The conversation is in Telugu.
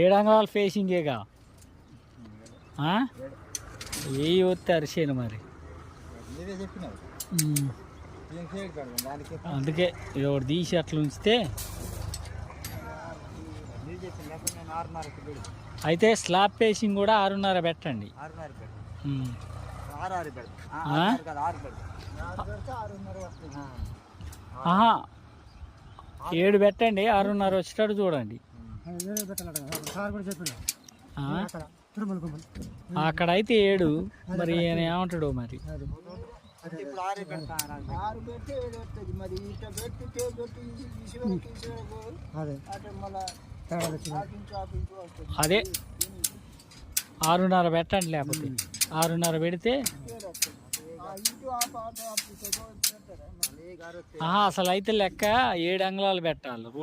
ఏడు అంగళాలు ఫేసింగేగా? ఏ వస్తే అరిసేను మరి? అందుకే ఇది ఒకటి తీసి అట్లా ఉంచితే అయితే స్లాబ్ ఫేసింగ్ కూడా ఆరున్నర పెట్టండి. ఏడు పెట్టండి ఆరున్నర వచ్చేటట్టు చూడండి. వేరే పెట్టాలట కదా సార్ కూడా చెప్పిండు ఆ? అక్కడ తిరుమల గుమ్మడి అక్కడ అయితే ఏడు. మరి ఈయన ఏమంటాడు మరి? ఇప్పుడు ఆరు పెడతా ఆరు పెడితే ఏడు వస్తుంది మరి ఇట పెట్టి తే పెట్టి ఇసువరకు ఇసువరకు అదే. అటు మళ్ళా ఆరున్నర పెట్టండి లేకపోతే. ఆరున్నర పెడితే అసలు అయితే లెక్క ఏడు అంగుళాలు పెట్టాలి రూల్.